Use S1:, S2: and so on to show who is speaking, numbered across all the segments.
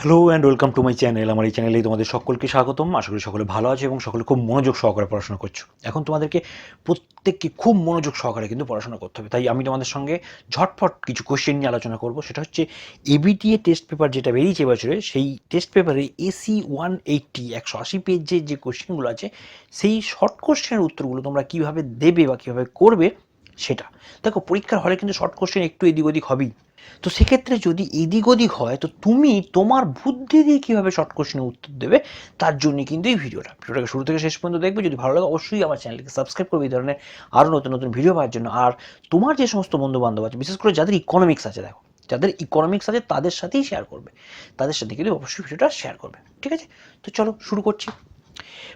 S1: Hello and welcome to my channel আমার এই চ্যানেলে তোমাদের সকলকে স্বাগতম। আশা করি সকলে ভালো আছে এবং সকলে খুব মনোযোগ সহকারে পড়াশোনা করছ। এখন তোমাদেরকে প্রত্যেককে খুব মনোযোগ সহকারে কিন্তু পড়াশোনা করতে হবে। তাই আমি তোমাদের সঙ্গে ঝটফট কিছু কোশ্চেন নিয়ে আলোচনা করব। সেটা হচ্ছে এবিটিএ টেস্ট পেপার যেটা বেরিয়েছে এবছরে, সেই টেস্ট পেপারে এসি ওয়ান এইটটি একশো আশি পেজের যে কোশ্চেনগুলো আছে, সেই শর্ট কোশ্চেনের উত্তরগুলো তোমরা কীভাবে দেবে বা কীভাবে করবে সেটা। দেখো, পরীক্ষার হলে কিন্তু শর্ট কোশ্চেন একটু এদিক ওদিক হবেই। তো সেক্ষেত্রে যদি এদিক ওদিক হয়, তো তুমি তোমার বুদ্ধি দিয়ে কীভাবে শর্ট কোশ্চেনের উত্তর দেবে, তার জন্য কিন্তু এই ভিডিওটা। ভিডিওটাকে শুরু থেকে শেষ পর্যন্ত দেখবে, যদি ভালো লাগে অবশ্যই আমার চ্যানেলকে সাবস্ক্রাইব করবে, এই ধরনের আরও নতুন নতুন ভিডিও পাওয়ার জন্য। আর তোমার যে সমস্ত বন্ধু বান্ধব আছে, বিশেষ করে যাদের ইকোনমিক্স আছে, দেখো, যাদের ইকোনমিক্স আছে, তাদের সাথেই শেয়ার করবে। তাদের সাথে কিন্তু অবশ্যই ভিডিওটা শেয়ার করবে, ঠিক আছে? তো চলো, শুরু করছি।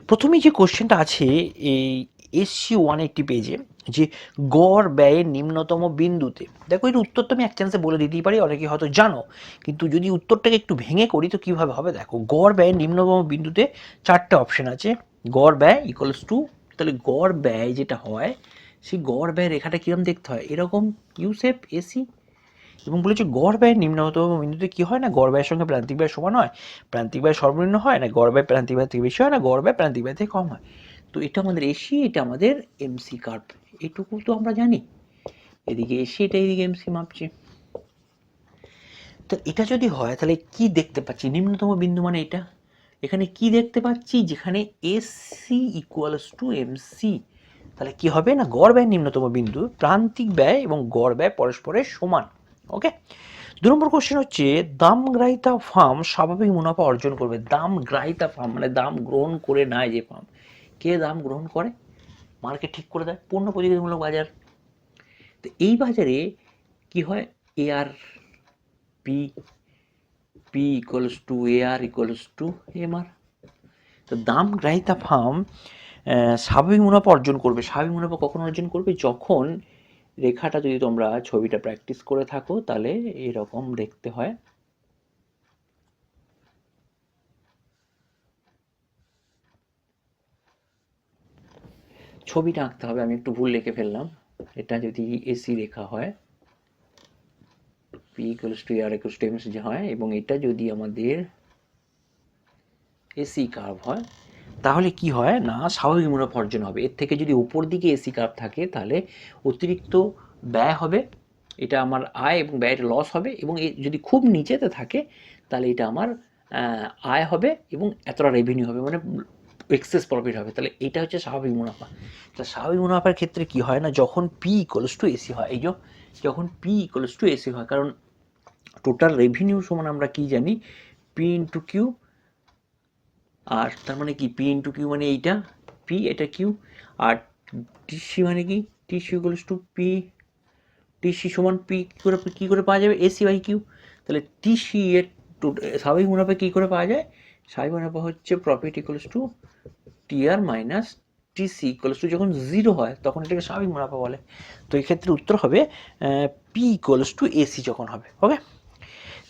S1: প্রথমে যে কোশ্চেনটা আছে, এই এসসি ওয়ান এইটটি পেজে যে গড় ব্যয়ের নিম্নতম বিন্দুতে। দেখো, এর উত্তর তো আমি এক চান্সে বলে দিতেই পারি, অনেকে হয়তো জানো। কিন্তু যদি উত্তরটাকে একটু ভেঙে করি, তো কীভাবে হবে? দেখো, গড় ব্যয়ের নিম্নতম বিন্দুতে চারটে অপশন আছে। গড় ব্যয় ইকুয়ালস টু তাহলে গড় ব্যয় যেটা হয়, সেই গড় ব্যয় রেখাটা কীরকম দেখতে হয়? এরকম ইউসেপ এসি। এবং বলেছে গড় ব্যয় নিম্নতম বিন্দুতে কী হয় না? গড় ব্যয়ের সঙ্গে প্রান্তিক ব্যয় সমান হয়। প্রান্তিক ব্যয় সর্বনিম্ন হয় না? গড় ব্যয় প্রান্তিক ব্যয় থেকে বেশি হয় না? গড় ব্যয় প্রান্তিক ব্যয় থেকে কম হয়। তো এটা আমাদের এসি, এটা আমাদের এমসি কার্ভ এটুকু তো আমরা জানি। এদিকে এসি, এটা এদিকে এমসি মাপছে। তো এটা যদি হয়, তাহলে কি দেখতে পাচ্ছি? নিম্নতম বিন্দু মানে এটা। এখানে কি দেখতে পাচ্ছি? যেখানে এসি ইকুয়ালস টু এমসি তাহলে কি হবে না? গড় ব্যয় নিম্নতম বিন্দু, প্রান্তিক ব্যয় এবং গড় ব্যয় পরস্পরের সমান। ওকে? দু নম্বর কোশ্চেন হচ্ছে, দাম গ্রাহিতা ফার্ম স্বাভাবিক মুনাফা অর্জন করবে। দাম গ্রাহিতা ফার্ম মানে দাম গ্রহণ করে নেয় যে ফার্ম কে দাম গ্রহণ করে? মার্কেট ঠিক করে দেয়। পূর্ণ প্রতিযোগিতামূলক বাজার। তো এই বাজারে কি হয়? A R P P equals to A R equals to M R তো দাম গ্রাহিতা ফার্ম স্বাভাবিক মুনাফা অর্জন করবে। স্বাভাবিক মুনাফা কখন অর্জন করবে? যখন রেখাটা যদি তোমরা ছবিটা প্র্যাকটিস করে থাকো, তাহলে এরকম দেখতে হয়। ছবিটা আঁকতে হবে, আমি একটু ভুল লিখে ফেললাম। এটা যদি এসি রেখা হয়, P equals to R equals to যে হয়, এবং এটা যদি আমাদের এসি কার্ভ হয়, তাহলে কি হয় না, স্বাভাবিক মুনাফা অর্জন হবে। এর থেকে যদি উপর দিকে এসি কার্ভ থাকে, তাহলে অতিরিক্ত ব্যয় হবে, এটা আমার আয় এবং ব্যয়ের লস হবে, এবং যদি খুব নিচেতে থাকে, তাহলে এটা আমার আয় হবে এবং এতটা রেভিনিউ হবে। মানে এক্সেস প্রফিট হবে, তাহলে এটা হচ্ছে স্বাভাবিক মুনাফা। তা স্বাভাবিক মুনাফার ক্ষেত্রে কি হয় না, যখন পি ইকুয়ালস টু এসি হয়, এই যে, যখন পি ইকুয়ালস টু এসি হয়, কারণ টোটাল রেভিনিউ সমান আমরা কি জানি? পি ইন্টু কিউ আর তার মানে কি? পি ইন্টু কিউ মানে এইটা পি এটা কিউ আর টিসি মানে কি? TC equals to P TC সমান পি করে কী করে পাওয়া যাবে? এসি বাই কিউ তাহলে টিসি এর স্বাভাবিক মুনাফা কী করে পাওয়া যায়? স্বাভাবিক মুনাফা হচ্ছে profit equals to TR minus TC equals to যখন জিরো হয়, তখন এটাকে স্বাভাবিক মুনাফা বলে। তো এই ক্ষেত্রে উত্তর হবে পি ইকুয়ালস টু এসি যখন হবে ওকে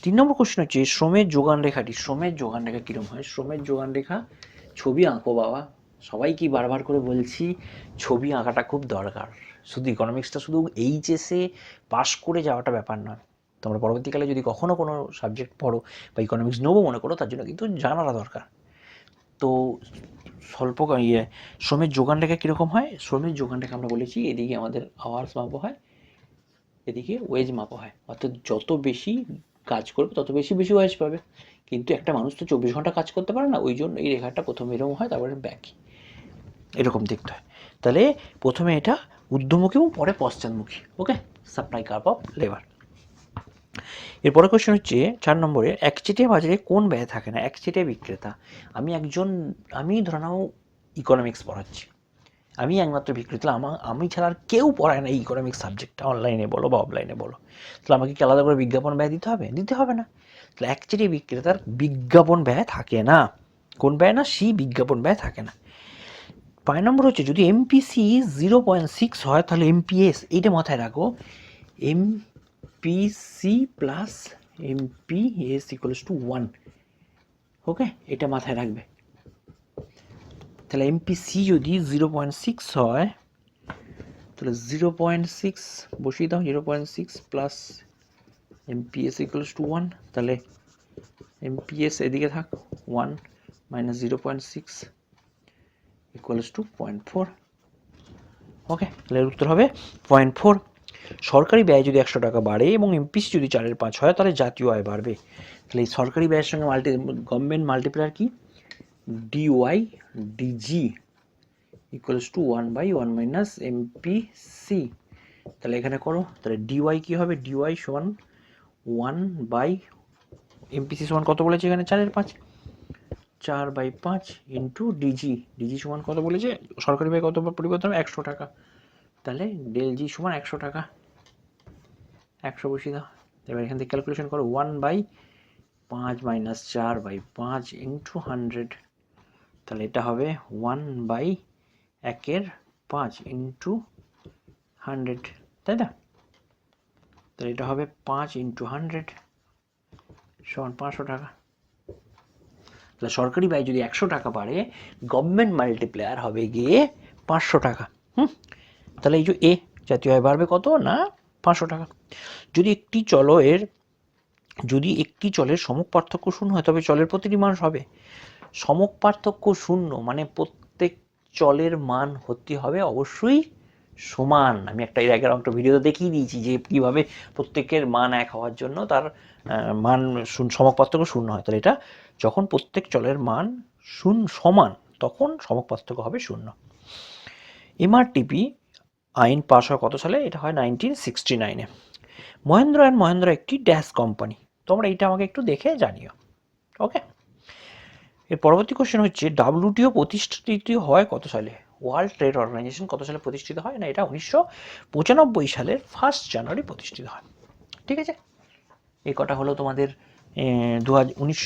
S1: তিন নম্বর কোশ্চেন হচ্ছে, শ্রমের যোগান রেখাটি, শ্রমের যোগান রেখা কীরকম হয়? শ্রমের যোগান রেখা, ছবি আঁকো বাবা। সবাই কি বারবার করে বলছি, ছবি আঁকাটা খুব দরকার। শুধু ইকোনমিক্সটা শুধু এইচএসে পাশ করে যাওয়াটা ব্যাপার নয়। তোমরা পরবর্তীকালে যদি কখনও কোনো সাবজেক্ট পড়ো বা ইকোনমিক্স নেব মনে করো, তার জন্য কিন্তু জানাটা দরকার। তো স্বল্প ইয়ে শ্রমের যোগান রেখা কীরকম হয়? শ্রমের যোগান রেখা আমরা বলেছি, এদিকে আমাদের আওয়ার্স মাপা হয়, এদিকে ওয়েজ মাপা হয়। অর্থাৎ যত বেশি কাজ করবে, তত বেশি বেশি ওয়েজ পাবে। কিন্তু একটা মানুষ তো চব্বিশ ঘণ্টা কাজ করতে পারে না, ওই জন্য এই রেখাটা প্রথমে এরকম হয়, তারপরে ব্যাক এরকম দেখতে হয়। তাহলে প্রথমে এটা ঊর্ধ্বমুখী এবং পরে পশ্চাৎমুখী okay supply curve of labour এরপরে কোশ্চেন হচ্ছে, চার নম্বরে একচেটিয়া বাজারে কোন ব্যয় থাকে না? একচেটিয়া বিক্রেতা। আমি একজন, আমি ধরে নাও ইকোনমিক্স পড়াচ্ছি। আমি একমাত্র বিক্রেতা আমার আমি ছাড়া আর কেউ পড়ায় না এই ইকোনমিক্স সাবজেক্টটা অনলাইনে বলো বা অফলাইনে বলো। তাহলে আমাকে কি আলাদা করে বিজ্ঞাপন ব্যয় দিতে হবে? দিতে হবে না। তাহলে একচেটিয়া বিক্রেতার বিজ্ঞাপন ব্যয় থাকে না। কোন ব্যয় না? সি বিজ্ঞাপন ব্যয় থাকে না। পাঁচ নম্বর হচ্ছে, যদি এমপিসি জিরো পয়েন্ট সিক্স হয়, তাহলে এমপিএস এইটা মাথায় রাখো। MPC plus MPS equals to one okay এটা মাথায় রাখবে। তাহলে এমপিসি যদি জিরো পয়েন্ট সিক্স হয়, তাহলে জিরো পয়েন্ট সিক্স বসিয়ে দাও zero point six plus MPS equals to one তাহলে এমপিএস এদিকে থাক one minus zero point six equals to point four okay তাহলে উত্তর হবে পয়েন্ট ফোর সরকারি ব্যয় যদি একশো টাকা বাড়ে এবং এমপিসি যদি চারের পাঁচ হয়, তাহলে জাতীয় আয় বাড়বে। তাহলে এই সরকারি ব্যয়ের সঙ্গে মাল্টি গভর্নমেন্ট মাল্টিপ্লায়ার কি? DY DG equals to one by one minus MPC তাহলে এখানে করো, তাহলে ডিওয়াই কী হবে? ডিওয়াই সমান ওয়ান বাই এমপিসি সমান কত বলেছে এখানে চারের পাঁচ? চার বাই পাঁচ ইন্টু ডিজি ডিজি সমান কত বলেছে? সরকারি ব্যয় কত পরিবর্তন একশো টাকা। তাহলে ডেল জি সমান একশো টাকা। একশো বসিয়ে দাও। এবার এখান থেকে ক্যালকুলেশন করো। ওয়ান বাই পাঁচ মাইনাস চার বাই পাঁচ ইন্টু হান্ড্রেড তাহলে এটা হবে ওয়ান বাই একের পাঁচ ইন্টু হান্ড্রেড তাই না? তাহলে এটা হবে পাঁচ ইন্টু হান্ড্রেড সমান পাঁচশো টাকা। তাহলে সরকারি ব্যয় যদি একশো টাকা পারে গভর্নমেন্ট মাল্টিপ্লেয়ার হবে গিয়ে পাঁচশো টাকা। হুম? তাহলে এই যে এ জাতীয় আয় বাড়বে কত? না, পাঁচশো টাকা। যদি একটি চলের যদি একটি চলের সমক পার্থক্য শূন্য হয়, তবে চলের প্রতিটি মান হবে। সমক পার্থক্য শূন্য মানে প্রত্যেক চলের মান হতে হবে অবশ্যই সমান। আমি একটা এর আগের একটা ভিডিওতে দেখিয়ে দিয়েছি যে কীভাবে প্রত্যেকের মান এক হওয়ার জন্য তার মান সমক পার্থক্য শূন্য হয়। তাহলে এটা যখন প্রত্যেক চলের মান শূন্য সমান, তখন সমক পার্থক্য হবে শূন্য। এমআরটিপি আইন পাস হয় কত সালে? এটা হয় নাইনটিন সিক্সটি নাইনে মহেন্দ্র অ্যান্ড মহেন্দ্র একটি ড্যাশ কোম্পানি। তোমরা এইটা আমাকে একটু দেখে জানিও। ওকে? এর পরবর্তী কোশ্চেন হচ্ছে, ডাব্লিউটিও প্রতিষ্ঠিত হয় কত সালে? ওয়ার্ল্ড ট্রেড অর্গানাইজেশন কত সালে প্রতিষ্ঠিত হয়? না, এটা উনিশশো পঁচানব্বই সালের ফার্স্ট জানুয়ারি প্রতিষ্ঠিত হয়। ঠিক আছে? এই কটা হলো তোমাদের দু হাজার উনিশ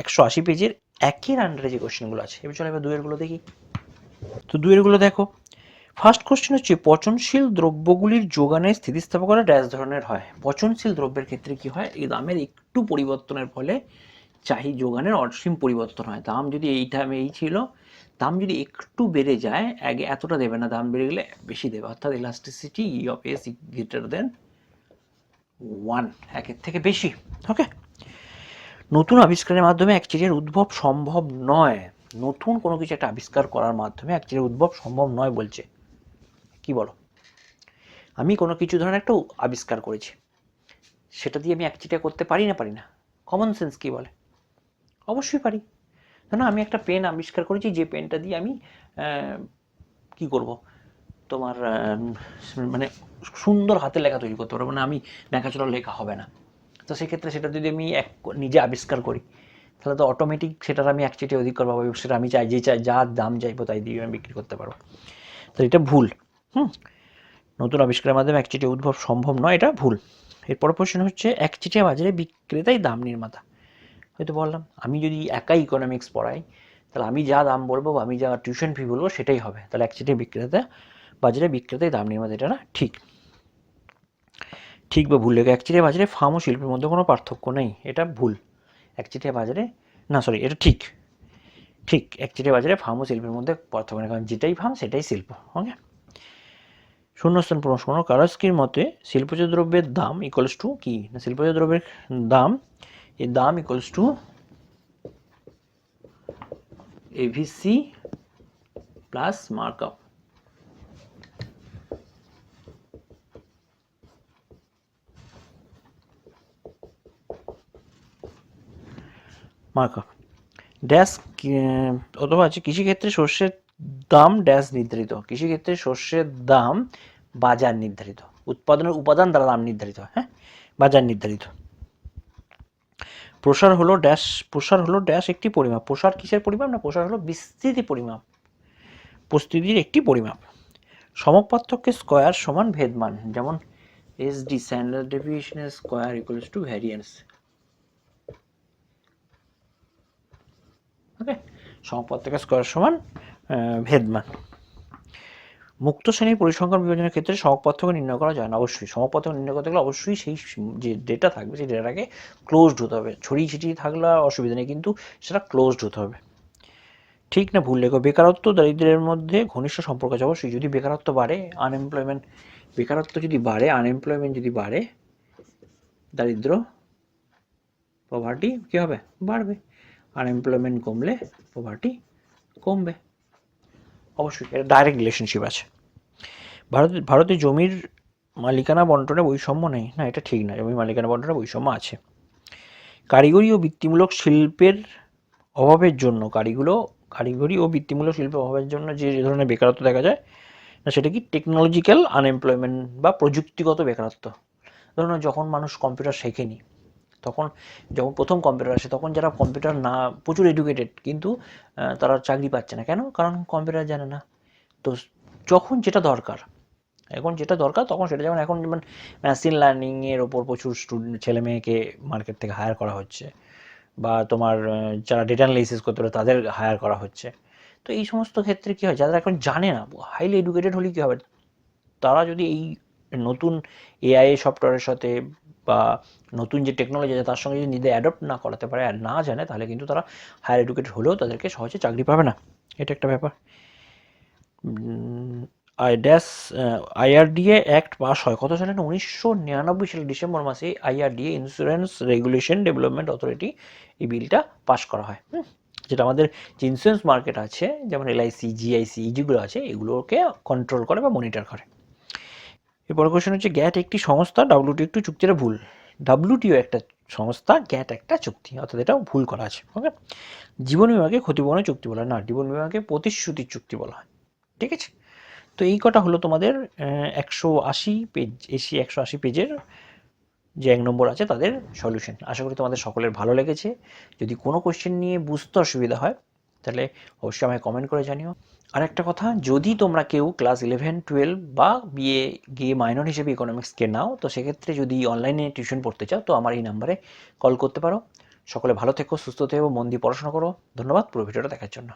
S1: একশো আশি পেজের একের আন্ডারে যে কোশ্চেনগুলো আছে। এবার চলো এবার দুয়েরগুলো দেখি। তো দুয়েরগুলো দেখো। ফার্স্ট কোশ্চেন হচ্ছে, পচনশীল দ্রব্যগুলির যোগানের স্থিতিস্থাপকতা ড্যাশ ধরনের হয়। পচনশীল দ্রব্যের ক্ষেত্রে কি হয়? এই দামের একটু পরিবর্তনের ফলে চাহি যোগানের অসীম পরিবর্তন হয়। দাম যদি এই টাইমে এই ছিল, দাম যদি একটু বেড়ে যায়, আগে এতটা দেবে না, দাম বেড়ে গেলে বেশি দেবে। অর্থাৎ elasticity E of S greater than one একের থেকে বেশি। ওকে নতুন আবিষ্কারের মাধ্যমে এক চিজের উদ্ভব সম্ভব নয়। নতুন কোনো কিছু একটা আবিষ্কার করার মাধ্যমে এক চিজের উদ্ভব সম্ভব নয় বলছে। কি বলো? আমি কোনো কিছু ধরনের একটা আবিষ্কার করেছি। সেটা দিয়ে আমি একচিটা করতে পারি না পারি না। কমন সেন্স কি বলে? অবশ্যই পারি। না আমি একটা পেন আবিষ্কার করেছি, যে পেনটা দিয়ে আমি কি করব? তোমার মানে সুন্দর হাতে লেখা তৈরি করতে পারব। মানে আমি লেখাচোরা লেখা হবে না। তো সেক্ষেত্রে সেটা যদি আমি এক, নিজে আবিষ্কার করি, তাহলে তো অটোমেটিক সেটার আমি এক চিটে অধিকার পাবো সেটা আমি চাই, যে চাই, যা দাম চাইব, তাই দিয়ে আমি বিক্রি করতে পারব। তো এটা ভুল। হুম। নতুন আবিষ্কারের মাধ্যমে এক চিটে উদ্ভব সম্ভব নয়, এটা ভুল। এরপর প্রশ্ন হচ্ছে এক চিটিয়া বাজারে বিক্রেতাই দাম নির্মাতা। হয়তো বললাম, আমি যদি একাই ইকোনমিক্স পড়াই, তাহলে আমি যা দাম বলব বা আমি যা টিউশন ফি বলব সেটাই হবে। তাহলে এক চিটিয়া বিক্রেতা, বাজারে বিক্রেতাই দাম নির্মাতা, এটা না ঠিক। ঠিক বা ভুল? লেখা একচিটিয়া বাজারে ফার্ম ও শিল্পের মধ্যে কোনো পার্থক্য নেই, এটা ভুল। একচিটিয়া বাজারে, না সরি এটা ঠিক। ঠিক, একচিটিয়া বাজারে ফার্ম ও শিল্পের মধ্যে পার্থক্য নেই, কারণ যেটাই ফার্ম সেটাই শিল্প ওকে শূন্যস্থান প্রশ্ন কারাস্কির মতে শিল্পজ দ্রব্যের দাম ইকুয়ালস টু কি? না শিল্পজ দ্রব্যের দাম এর দাম equals to AVC plus markup markup dash অথবা আছে কৃষিক্ষেত্রে শস্যের দাম ড্যাশ নির্ধারিত। কৃষিক্ষেত্রে শস্যের দাম বাজার নির্ধারিত। উৎপাদনের উপাদান দ্বারা দাম নির্ধারিত হ্যাঁ? বাজার নির্ধারিত। প্রসার হলো ড্যাশ, প্রসার হলো ড্যাশ একটি পরিমাপ। প্রসার কিসের পরিমাপ না, প্রসার হলো বিস্তৃতি পরিমাপ। প্রস্তুতির একটি পরিমাপ। সমক পার্থক্যের স্কয়ার সমান ভেদমান, যেমন S D standard ডেভিয়েশনের square equals to variance okay সমপার্থক্যের square সমান ভেদমান। মুক্ত শ্রেণির পরিসংখ্যান বিভাজনের ক্ষেত্রে সমপার্থক্য নির্ণয় করা যায় না, অবশ্যই। সমপার্থক্য নির্ণয় করতে গেলে অবশ্যই সেই যে ডেটা থাকবে, সেই ডেটাটাকে ক্লোজড হতে হবে। ছড়িয়ে ছিটিয়ে থাকলে অসুবিধা নেই, কিন্তু সেটা ক্লোজড হতে হবে। ঠিক না, ভুল লেখো। বেকারত্ব দারিদ্র্যের মধ্যে ঘনিষ্ঠ সম্পর্ক আছে অবশ্যই। যদি বেকারত্ব বাড়ে আনএমপ্লয়মেন্ট বেকারত্ব যদি বাড়ে আনএমপ্লয়মেন্ট যদি বাড়ে, দারিদ্র পভার্টি কী হবে? বাড়বে। আনএমপ্লয়মেন্ট কমলে পভার্টি কমবে। অবশ্যই এটা ডাইরেক্ট রিলেশনশিপ আছে। ভারত, ভারতে জমির মালিকানা বন্টনে বৈষম্য নেই। না, এটা ঠিক না জমির মালিকানা বন্টনে বৈষম্য আছে। কারিগরি ও বৃত্তিমূলক শিল্পের অভাবের জন্য, কারিগুলো, কারিগরি ও বৃত্তিমূলক শিল্পের অভাবের জন্য যে ধরনের বেকারত্ব দেখা যায়, না, সেটা কি টেকনোলজিক্যাল আনএমপ্লয়মেন্ট বা প্রযুক্তিগত বেকারত্ব? ধরুন, যখন মানুষ কম্পিউটার শেখেনি তখন যখন প্রথম কম্পিউটার আসে, তখন যারা কম্পিউটার না, প্রচুর এডুকেটেড কিন্তু তারা চাকরি পাচ্ছে না। কেন? কারণ কম্পিউটার জানে না। তো যখন যেটা দরকার, এখন যেটা দরকার, তখন সেটা যেমন এখন যেমন মেশিন লার্নিংয়ের ওপর প্রচুর স্টুডেন্ট ছেলে মেয়েকে মার্কেট থেকে হায়ার করা হচ্ছে, বা তোমার যারা ডেটা অ্যানালাইসিস করতে পারে, তাদের হায়ার করা হচ্ছে। তো এই সমস্ত ক্ষেত্রে কী হয়? যারা এখন জানে না হাইলি এডুকেটেড হলে কী হবে? তারা যদি এই নতুন এআই সফটওয়্যারের সাথে বা নতুন যে টেকনোলজি আছে, তার সঙ্গে যদি নিজেদের অ্যাডপ্ট না করাতে পারে আর না জানে, তাহলে কিন্তু তারা হায়ার এডুকেটেড হলেও তাদেরকে সহজে চাকরি পাবে না। এটা একটা ব্যাপার। I dash IRDA act pass হয়। কত সালে? উনিশশো নিরানব্বই সালে ডিসেম্বর মাসে IRDA insurance regulation development authority এই বিলটা পাস করা হয়। যেটা আমাদের যে ইন্স্যুরেন্স মার্কেট আছে, যেমন এলআইসি জিআইসি যেগুলো আছে, এগুলোকে কন্ট্রোল করে বা মনিটর করে। এরপরে কোশ্চেন হচ্ছে গ্যাট একটি সংস্থা ডাব্লিউটি একটু চুক্তিটা ভুল। ডাব্লিউটিও একটা সংস্থা গ্যাট একটা চুক্তি, অর্থাৎ এটা ভুল করা আছে ওকে জীবন বিমাকে ক্ষতিপূরণের চুক্তি বলা না, জীবন বিমাকে প্রতিশ্রুতির চুক্তি বলা হয়, ঠিক আছে? তো এই কটা হলো তোমাদের একশো আশি পেজ এসি একশো আশি পেজের যে এক নম্বর আছে, তাদের সলিউশন আশা করি তোমাদের সকলের ভালো লেগেছে। যদি কোনো কোশ্চেন নিয়ে বুঝতে অসুবিধা হয় তাহলে অবশ্যই আমায় কমেন্ট করে জানিও। আর একটা কথা, যদি তোমরা কেউ ক্লাস ইলেভেন টুয়েলভ বা বিএ গিয়ে মাইনর হিসেবে ইকোনমিক্সকে নাও, তো সেক্ষেত্রে যদি অনলাইনে টিউশন পড়তে চাও, তো আমার এই নাম্বারে কল করতে পারো। সকলে ভালো থেকো, সুস্থ থেকো মন দিয়ে পড়াশোনা করো। ধন্যবাদ, পুরো ভিডিওটা দেখার জন্য।